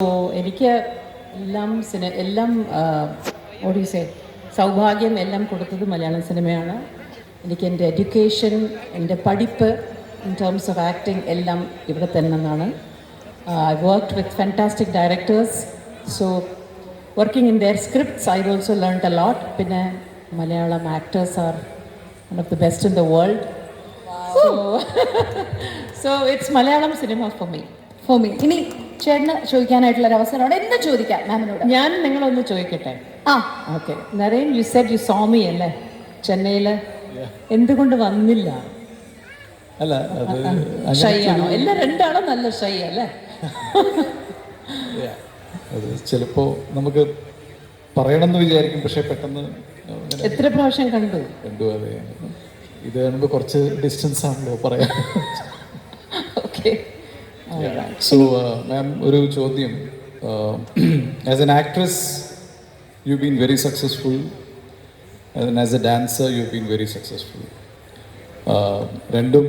So എനിക്ക് എല്ലാം cinema എല്ലാം ഓഡീസേ സൗഭാഗ്യം എല്ലാം കൊടുത്തത് മലയാളം സിനിമയാണ്. എനിക്ക് എന്റെ എഡ്യൂക്കേഷൻ എന്റെ പഠിപ്പ് ഇൻ ടേംസ് ഓഫ് ആക്ടിങ് എല്ലാം ഇവിടെ തന്നെ നിന്നാണ് I work with fantastic directors so working in their scripts I also learn a lot പിന്നെ Malayalam actors are one of the best in the world so so it's Malayalam cinema for me for ഇനി ചേട്ടന് ചോദിക്കാനായിട്ടുള്ള ഒരു അവസരമാണ് എന്ത് ചോദിക്കാം മാമിനോട്. ഞാൻ നിങ്ങളൊന്ന് ചോദിക്കട്ടെ? ആ. Okay. Naren you set you Somy അല്ലേ? ചെന്നൈയിൽ എന്തുകൊണ്ട് വന്നില്ല? അല്ല അത് ഷൈ ആണോ എല്ലാം രണ്ടാളും നല്ല ഷൈ അല്ലേ. അത് ചിലപ്പോ നമുക്ക് പറയണമെന്ന് വിചാരിക്കും പക്ഷെ പെട്ടെന്ന് എത്ര പ്രാവശ്യം കണ്ടു? കണ്ടു അതെ. ഇത് കാണുമ്പോൾ കുറച്ച് ഡിസ്റ്റൻസ് ആണല്ലോ പറയാൻ. ഓക്കെ സോ മാം ഒരു ചോദ്യം. As an actress you been very successful as a dancer you been very successful രണ്ടും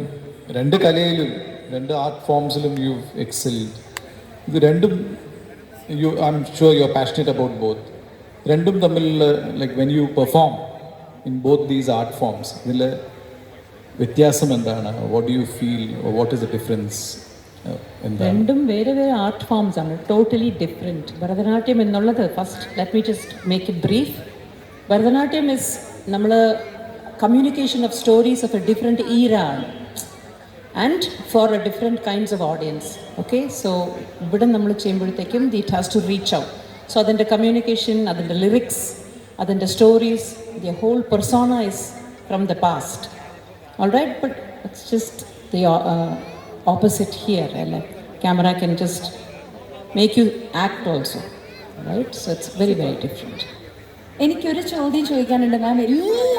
രണ്ട് കലയിലും രണ്ട് ആർട്ട് ഫോംസിലും യു എക്സെൽഡ് ഇത് രണ്ടും you I am sure you are passionate about both രണ്ടും തമ്മിൽ like when you perform in both these art forms ഇതിൽ വ്യത്യാസം എന്താണ്? What you feel what is the difference രണ്ടും വേറെ വേറെ ആർട്ട് ഫോംസ് ആണ് ടോട്ടലി ഡിഫറെൻറ്റ് ഭരതനാട്യം എന്നുള്ളത് first let me just make it brief Bharatanatyam is നമ്മൾ communication of stories of a different era ആണ് and for a different kinds of audience okay so ഇവിടെ നമ്മൾ ചെയ്യുമ്പോഴത്തേക്കും it has to reach out so അതിൻ്റെ communication അതിൻ്റെ lyrics അതിൻ്റെ stories the whole persona is from the past All right, but it's just the uh, opposite here. Camera can just make you act also, right? So it's very, very different. എനിക്കൊരു ചോദ്യം ചോദിക്കാനുണ്ട് മാം എല്ലാ